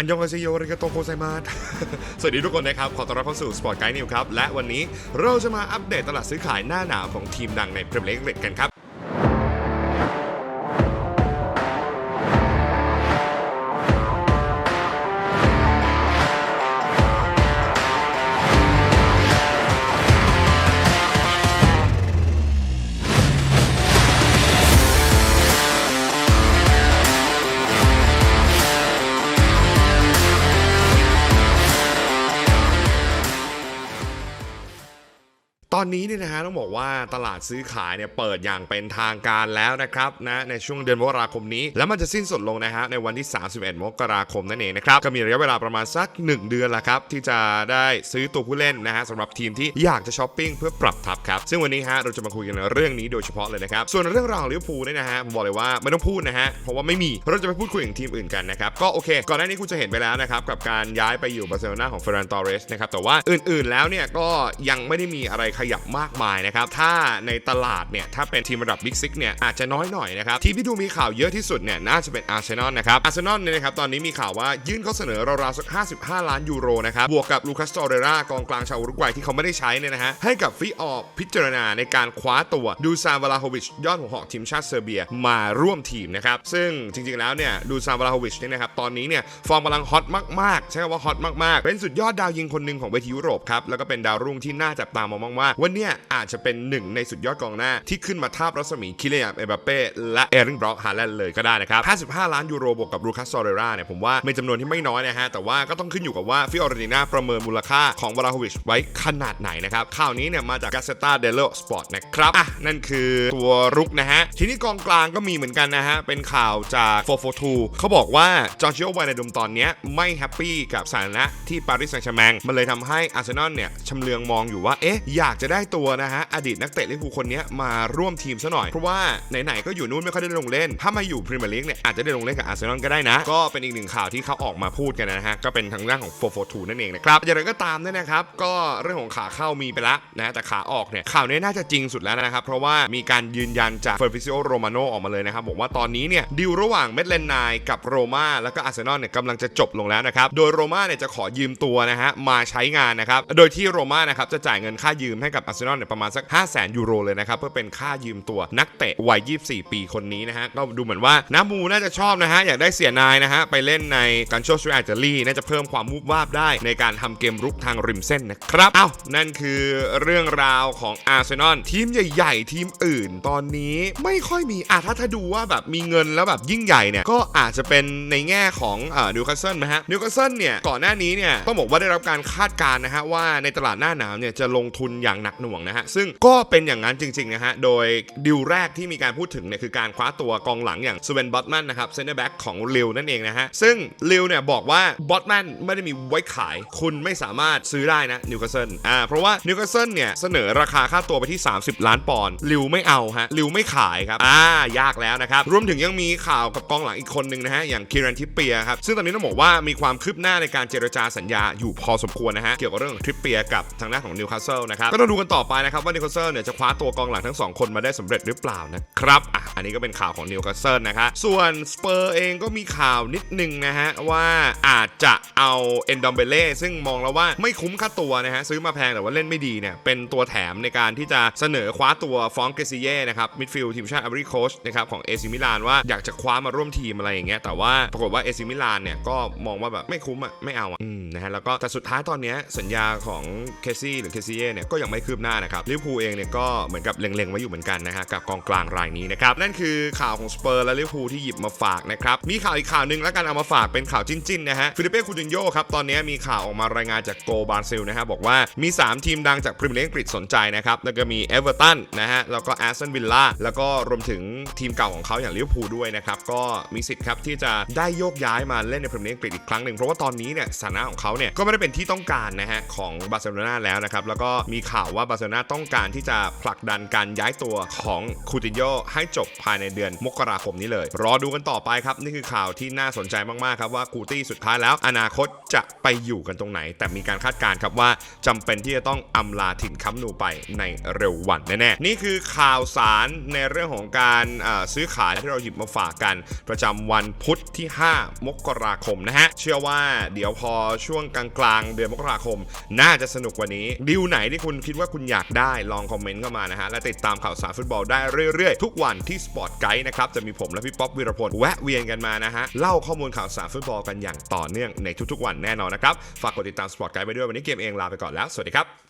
อันยองอาเซโยริกาโตโคไซมาสสวัสดีทุกคนนะครับ ขอต้อนรับเข้าสู่สปอร์ตไกด์นิวครับ และวันนี้เราจะมาอัปเดตตลาดซื้อขายหน้าหนาวของทีมดังในพรีเมียร์ลีกกันครับ ตอนนี้เนี่ยนะฮะต้องบอกว่าตลาดซื้อขายเนี่ยเปิดอย่างเป็นทางการแล้วนะครับนะในช่วงเดือนมกราคมนี้ แล้วมันจะสิ้นสุดลงนะฮะในวันที่ 31 มกราคมนั่นเองนะครับก็มีระยะเวลาประมาณสัก 1 เดือนละครับที่จะได้ซื้อตัวผู้เล่นนะฮะสำหรับทีมที่อยากจะช้อปปิ้งเพื่อปรับทับครับซึ่งวันนี้ฮะเราจะมาคุยกันเรื่องนี้โดยเฉพาะเลยนะครับส่วนเรื่องราวของลิเวอร์พูลเนี่ยนะฮะผมบอกเลยว่าไม่ต้องพูดนะฮะเพราะว่าไม่มีเราจะไปพูดคุยกับทีมอื่นกันนะครับก็โอเค ก่อนหน้านี้คุณจะเห็นไปแล้วนะครับกับการย้ายไปอยู่บาร์เซโลนาของเฟรนตอเรสนะครับแต่ว่าอื่นๆแล้วเนี่ยก็ยังไม่ได้มีอะไรขยับมากมายนะครับ ถ้าในตลาดเนี่ย ถ้าเป็นทีมระดับบิ๊กซิกเนี่ย อาจจะน้อยหน่อยนะครับ ทีมที่ดูมีข่าวเยอะที่สุดเนี่ย น่าจะเป็นอาร์เซนอลนะครับ อาร์เซนอลเนี่ยนะครับ ตอนนี้มีข่าวว่ายื่นข้อเสนอราวๆสัก 55 ล้านยูโรนะครับ บวกกับลูคัสตอเรรากองกลางชาวอุรุกวัยที่เขาไม่ได้ใช้เนี่ยนะฮะ ให้กับฟิออกพิจารณาในการคว้าตัวดูซานวลาโฮวิชยอดหัวหอกทีมชาติเซอร์เบียมาร่วมทีมนะครับ ซึ่งจริงๆแล้วเนี่ยดูซานวลาโฮวิชเนี่ยนะครับตอนนี้เนี่ยฟอร์มกำลังฮอตมากๆใช้คำว่าฮอตมากๆ เป็นสุดยอดดาวยิงคนหนึ่งของเวทียุโรปครับแล้วก็เป็นดาวรุ่งที่น่าจับตามองมากๆวันเนี้ยอาจจะเป็นหนึ่งในสุดยอดกองหน้า ที่ขึ้นมาทาบรัศมีคิเลนเอมบัปเป้และเอริงบล็อกฮาแลนด์เลยก็ได้นะครับ 55 ล้านยูโรบวกกับลูคัสซอเรราเนี่ยผมว่าเป็นจำนวนที่ไม่น้อยนะฮะ แต่ว่าก็ต้องขึ้นอยู่กับว่าฟิออร์ตินาประเมินมูลค่าของวาลาโฮวิชไว้ขนาดไหนนะครับ ข่าวนี้เนี่ยมาจากกาเซตาเดโลสปอร์ตนะครับอะนั่นคือตัวรุกนะฮะ ทีนี้กองกลางก็มีเหมือนกันนะฮะ เป็นข่าวจาก 442 เขาบอกว่าจอร์จิโอไวนาดุมตอนนี้ไม่แฮปปี้กับสถานะที่ปารีสแซงต์แชร์แมงมันเลยทำให้อาร์เซนอลเนี่ยชำเลืองมองอยู่ว่าเอ๊ะอยากจะได้ตัวนะฮะอดีตนักเตะลิเวอร์พูลคนนี้มาร่วมทีมซะหน่อย เพราะว่าไหนๆก็อยู่นู่นไม่ค่อยได้ลงเล่น ถ้ามาอยู่พรีเมียร์ลีกเนี่ยอาจจะได้ลงเล่นกับอาร์เซนอลก็ได้นะ ก็เป็นอีกหนึ่งข่าวที่เขาออกมาพูดกันนะฮะ ก็เป็นทางด้านของ 442 นั่นเองนะครับ อย่างไรก็ตามเนี่ยนะครับ ก็เรื่องของขาเข้ามีไปแล้วนะ แต่ขาออกเนี่ย ข่าวนี้น่าจะจริงสุดแล้วนะครับ เพราะว่ามีการยืนยันจากเฟอร์ฟิซิโอโรมาโนออกมาเลยนะครับ บอกว่าตอนนี้เนี่ยดีลระหว่างเมดเลนไนกับโรม่าแล้วก็อาร์เซนอลเนี่ยกำลังจะจบลงแล้วนะครับ โดยโรม่าเนี่ยจะขอยืมตัวนะฮะมาใช้งานนะครับ โดยที่โรม่านะครับจะจ่ายเงินค่ายืมให้กับอาร์เซนอลเนี่ยประมาณสัก 5 0 0 0 0 0 ยูโรเลยนะครับ เพื่อเป็นค่ายืมตัวนักเตะวัย 24 ปีคนนี้นะฮะ ก็ดูเหมือนว่าน้ำมูน่าจะชอบนะฮะ อยากได้เสียนายนะฮะ ไปเล่นในการโชว์สวีอาร์เจลี่น่าจะเพิ่มความวูบวาบได้ ในการทำเกมรุกทางริมเส้นนะครับเอ้านั่นคือเรื่องราวของอาร์เซนอลทีมใหญ่ๆ ทีมอื่น ตอนนี้ไม่ค่อยมีอะถ้าถ้าดูว่าแบบมีเงินแล้วแบบยิ่งใหญ่เนี่ยก็อาจจะเป็นในแง่ของอ่านิวคาสเซิลนะฮะนิวคาสเซิลเนี่ยก่อนหน้านี้เนี่ยต้องบอกว่าได้รับการคาดการณ์นะฮะว่าในตลาดหน้าหนาวเนี่ยจะลงทุนอย่างหนักหน่วงนะฮะซึ่งก็เป็นอย่างนั้นจริงๆนะฮะโดยดิวแรกที่มีการพูดถึงเนี่ยคือการคว้าตัวกองหลังอย่างสเวนบอตแมนนะครับเซนเตอร์แบ็กของลิวนั่นเองนะฮะซึ่งลิวเนี่ยบอกว่าบอตแมนไม่ได้มีไว้ขาย คุณไม่สามารถซื้อได้นะนิวคาสเซิลอ่าเพราะว่านิวคาสเซิลเนี่ยเสนอราคาค่าตัวไปที่ 30 ล้านปอนด์ลิวไม่เอาฮะลิวไม่ขายครับอ่ายากแล้วนะครับรวมถึงยังมีข่าวกับกองหลังอีกคนนึงนะฮะอย่างคิรันทิปเปียครับซึ่งตอนนี้ต้องบอกว่ามีความคืบหน้าในการเจรจาสัญญาอยู่พอสมควรนะฮะเกี่ยวกับเรื่องของทริปเปียกับทางด้านของนิวคาสเซิลนะครับก็ต้องดูกันต่อไปนะครับว่านิวคาสเซิลเนี่ยจะคว้าตัวกองหลังทั้งสองคนมาได้สำเร็จหรือเปล่านะครับอะอันนี้ก็เป็นข่าวของนิวคาสเซิลนะครับส่วนสเปอร์เองก็มีข่าวนิดนึงนะฮะว่าอาจจะเอาเอนดอมเบเล่ซึ่งมองแล้วว่าไม่คุ้มค่าตัวนะฮะซื้อมาแพงแต่ว่าเล่นไม่ดีเนี่ยเป็นตัวแถมในการที่จะเสนอคว้าตัวฟองเกซิเย่นะครับมิดฟิลด์ทีมชาติอาบริโคชนะครับของเอซิมิลานว่าอยากจะคว้ามาร่วมทีมอะไรอย่างเงี้ยแต่ว่าปรากฏว่าเอซิมิลานเนี่ยก็มองว่าแบบไม่คุ้มอะไม่เอาอะนะฮะแล้วก็แต่สุดท้ายตอนเนี้ยสัญญาของเคซี่หรือเคซิเย่เนี่ยก็ยังไม่คืบหน้านะครับลิเวอร์พูลเองเนี่ยก็เหมือนกับเล็งๆไว้อยู่เหมือนกันนะฮะกับกองกลางรายนี้นะครับนั่นคือข่าวของสเปอร์และลิเวอร์พูลที่หยิบมาฝากนะครับมีข่าวอีกข่าวหนึ่งแล้วกันเอามาฝากเป็นข่าวจิ้นๆนะฮะฟิลิเป้คูตินโยครับตอนนี้มีข่าวออกมารายงานจากโกบาร์ซิลนะฮะบอกว่ามี 3 ทีมดังจากพรีเมียร์ลีกอังกฤษสนใจนะครับแล้วก็มีเอเวอร์ตันนะฮะแล้วก็แอสตันวิลล่าแล้วก็รวมถึงทีมเก่าของเขาอย่างลิเวอร์พูลด้วยนะครับก็มีสิทธิ์ครับที่จะได้โยกย้ายมาเล่นในพรีเมียร์ลีกอังกฤษอีกครั้งหนึ่งเพราะว่าตอนนี้เนี่ยสถานะของเขาเนี่ยก็ไม่ได้เป็นที่ต้องการนะฮะของบาร์เซโลนาแล้วนะครับแล้วก็มีข่าวว่าบาร์เซโลนาต้องการที่จะผลักดันการย้ายตัวของคูตินโยให้จบภายในเดือนมกราคมนี้เลย รอดูกันต่อไปครับ นี่คือข่าวที่น่าสนใจมาก ๆ ครับว่าคูตี้สุดท้ายแล้ว อนาคตจะไปอยู่กันตรงไหน แต่มีการคาดการณ์ครับว่าจำเป็นที่จะต้องอำลาถิ่นค้ำนูไปในเร็ววันแน่ ๆ นี่คือข่าวสารในเรื่องของการซื้อขายที่เราหยิบมาฝากกัน ประจำวันพุธที่ 5 มกราคมนะฮะเชื่อว่าเดี๋ยวพอช่วงกลางๆเดือนมกราคม น่าจะสนุกกว่านี้ดิวไหนที่คุณคิดว่าคุณอยากได้ลองคอมเมนต์เข้ามานะฮะ และติดตามข่าวสารฟุตบอลได้เรื่อยๆ ทุกวันที่ Sport Guide นะครับ จะมีผมและพี่ป๊อปวีรพลแวะเวียนกันมานะฮะ เล่าข้อมูลข่าวสารฟุตบอลกันอย่างต่อเนื่องในทุกๆวันแน่นอนนะครับ ฝากกดติดตาม Sport Guide ไปด้วยวันนี้เกมเองลาไปก่อนแล้ว สวัสดีครับ